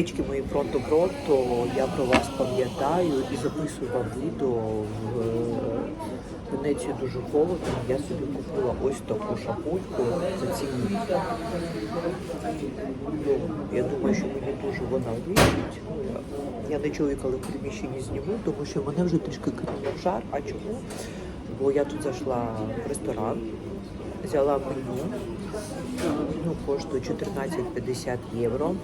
Речки мої пронто пронто, я про вас пам'ятаю і записую вам відео в е, Венеції дуже холодно. Я собі купила ось таку шапульку за ці Ну, Я думаю, що мені дуже вона вийде. Я не чоловіка, але в приміщенні зніму, тому що мене вже трішки кинуло в жар. А чому? Бо я тут зайшла в ресторан, взяла меню. Меню коштує 14,50 євро.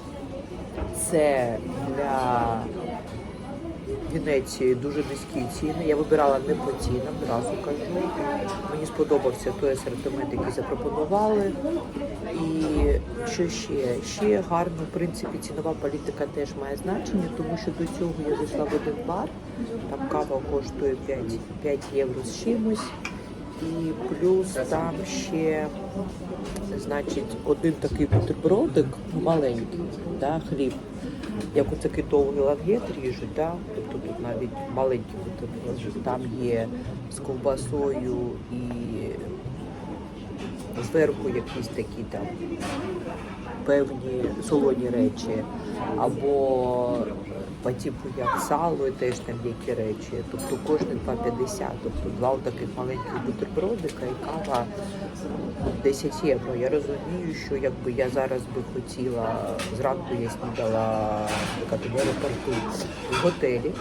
Це для Венеції дуже низькі ціни. Я вибирала не по цінам, одразу кажу. Мені сподобався той асортимент, який запропонували. І що ще? Ще гарно, в принципі, цінова політика теж має значення, тому що до цього я зайшла в один бар, там кава коштує 5, 5 євро з чимось. І плюс там ще, значить, один такий бутербродик маленький, да, хліб. Як оце китовий лангет ріжуть, да? тобто тут навіть маленький бутерброд. Там є з ковбасою і зверху якісь такі там певні солоні речі, або по типу як сало, і теж там які речі. Тобто кожне 2,50, тобто два таких маленьких бутербродика і кава 10 євро. Я розумію, що якби я зараз би хотіла, зранку я снідала тоді аеропорту в готелі.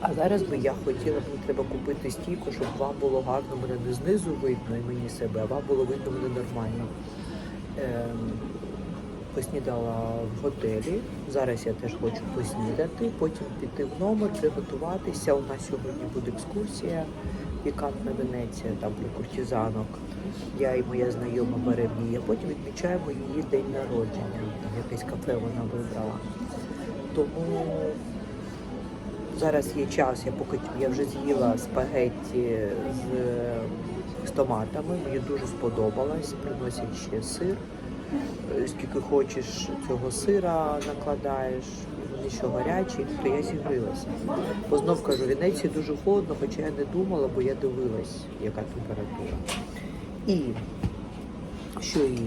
А зараз би я хотіла, мені треба купити стійку, щоб вам було гарно мене не знизу видно і мені себе, а вам було видно мене нормально. Ем, поснідала в готелі. Зараз я теж хочу поснідати, потім піти в номер, приготуватися. У нас сьогодні буде екскурсія пікантна Венеція, там про куртизанок. Я і моя знайома беремо її, потім відмічаємо її день народження. Якесь кафе вона вибрала. Тому зараз є час, я поки я вже з'їла спагетті з, з томатами. Мені дуже сподобалось. Приносять ще сир. Е, Скільки хочеш цього сира накладаєш, вони що гарячі, то я зігрілася. Бо знов кажу, в Венеції дуже холодно, хоча я не думала, бо я дивилась, яка температура. І що і?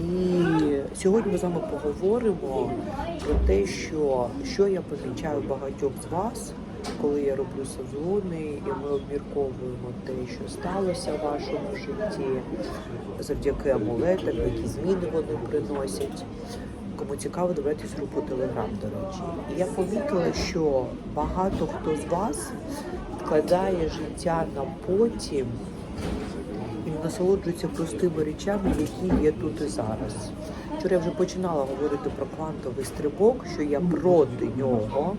І сьогодні ми з вами поговоримо про те, що, що я помічаю багатьох з вас, коли я роблю сезони, і ми обмірковуємо те, що сталося в вашому житті, завдяки амулетам, які зміни вони приносять. Кому цікаво, дивитись групу Телеграм, до речі. І я помітила, що багато хто з вас вкладає життя на потім і насолоджується простими речами, які є тут і зараз. Вчора я вже починала говорити про квантовий стрибок, що я проти нього,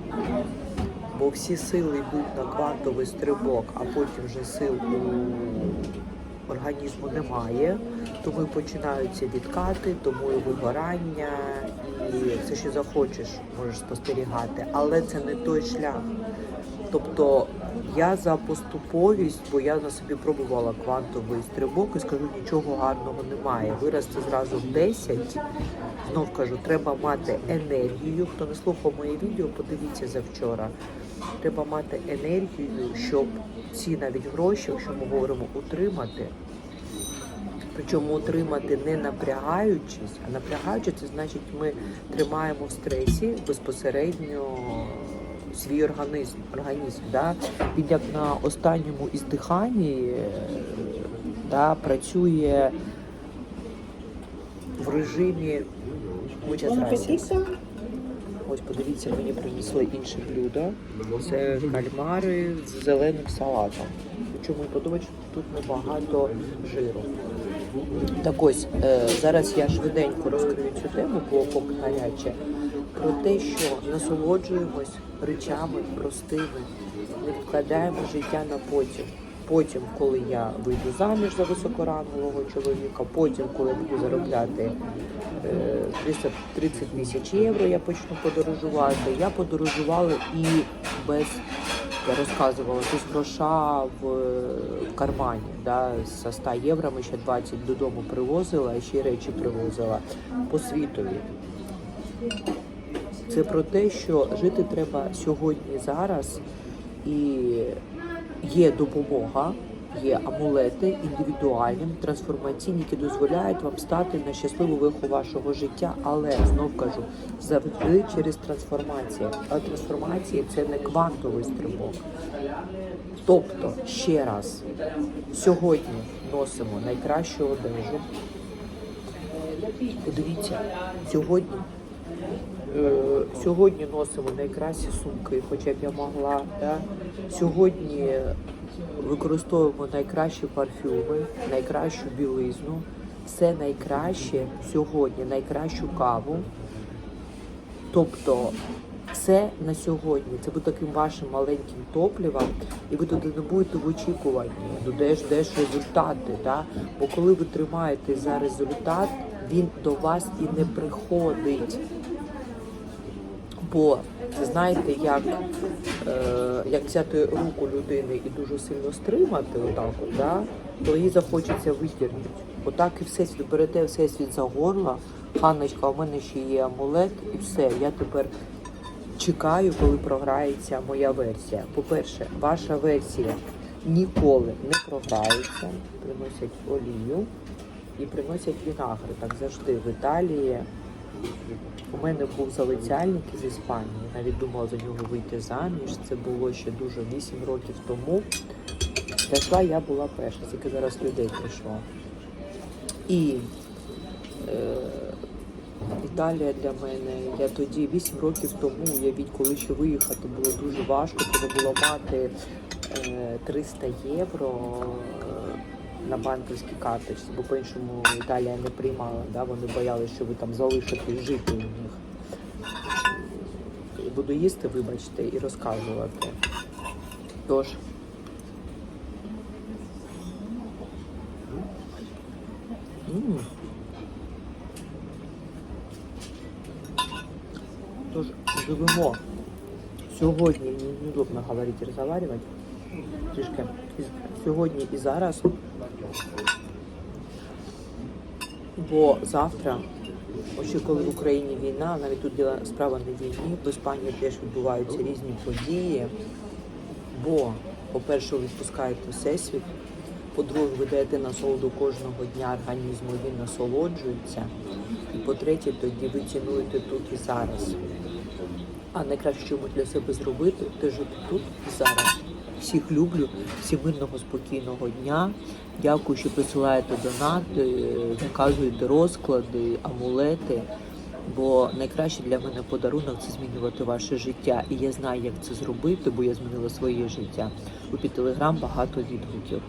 бо всі сили йдуть на квантовий стрибок, а потім вже сил у організму немає, тому починаються відкати, тому і вигорання, і все, що захочеш, можеш спостерігати. Але це не той шлях. Тобто я за поступовість, бо я на собі пробувала квантовий стрибок і скажу, нічого гарного немає. Вирости зразу в 10. Знов кажу, треба мати енергію. Хто не слухав моє відео, подивіться завчора. Треба мати енергію, щоб ці навіть гроші, якщо ми говоримо утримати. Причому утримати не напрягаючись, а напрягаючись, це значить, ми тримаємо в стресі безпосередньо свій організм. організм да? Він як на останньому іздиханні да, працює в режимі Muchas gracias. Ось подивіться, мені принесли інше блюдо. Це кальмари з зеленим салатом. Чому подобається, що тут небагато жиру. Так ось, е, зараз я швиденько розкрию цю тему, бо поки гаряче, про те, що насолоджуємось речами простими, не відкладаємо життя на потім. Потім, коли я вийду заміж за високорангового чоловіка, потім, коли буду заробляти е, 300 30 тисяч євро, я почну подорожувати. Я подорожувала і без я розказувала без гроша в, в кармані. Да, за 100 євро ми ще 20 додому привозила, ще речі привозила по світові. Це про те, що жити треба сьогодні зараз, і є допомога є амулети індивідуальні, трансформаційні, які дозволяють вам стати на щасливу виху вашого життя. Але знов кажу, завжди через трансформацію. А трансформація це не квантовий стрибок. Тобто, ще раз, сьогодні носимо найкращу одежу. Подивіться, сьогодні, сьогодні носимо найкращі сумки, хоча б я могла. Да? Сьогодні використовуємо найкращі парфюми, найкращу білизну. Все найкраще сьогодні, найкращу каву. Тобто це на сьогодні. Це буде таким вашим маленьким топливом, і ви туди не будете в очікуванні, додаєш деш результати. Да? Бо коли ви тримаєте за результат, він до вас і не приходить. Бо знаєте, як, е, як взяти руку людини і дуже сильно стримати, отак, от, да? то їй захочеться витягнути. Отак і всесвіт, берете всесвіт за горло, Ханночка, у мене ще є амулет, і все. Я тепер чекаю, коли програється моя версія. По-перше, ваша версія ніколи не програється. Приносять олію і приносять вінагри. Так завжди в Італії. У мене був залицяльник із Іспанії. Навіть думала за нього вийти заміж. Це було ще дуже 8 років тому. Зайшла я була перша, тільки зараз людей прийшло. І е, Італія для мене. Я тоді 8 років тому, уявіть, коли ще виїхати було дуже важко, треба було мати е, 300 євро на банківській карточці, бо по-іншому Італія не приймала. Да? Вони боялися, що ви там залишитесь жити у них. Буду їсти, вибачте, і розказувати. Тож. М. Тож живемо мені неудобно говорити, розмовляти. Трішки сьогодні і зараз. Бо завтра, ось коли в Україні війна, навіть тут діла справа не війні, в Іспанії теж відбуваються різні події. Бо, по-перше, відпускаєте всесвіт, по-друге, ви даєте насолоду кожного дня організму, він насолоджується. І по-третє, тоді ви цінуєте тут і зараз. А найкраще, що для себе зробити, це жити тут і зараз. Всіх люблю, всім мирного, спокійного дня. Дякую, що присилаєте донати, наказуєте розклади, амулети. Бо найкраще для мене подарунок це змінювати ваше життя. І я знаю, як це зробити, бо я змінила своє життя. У під телеграм багато відгуків.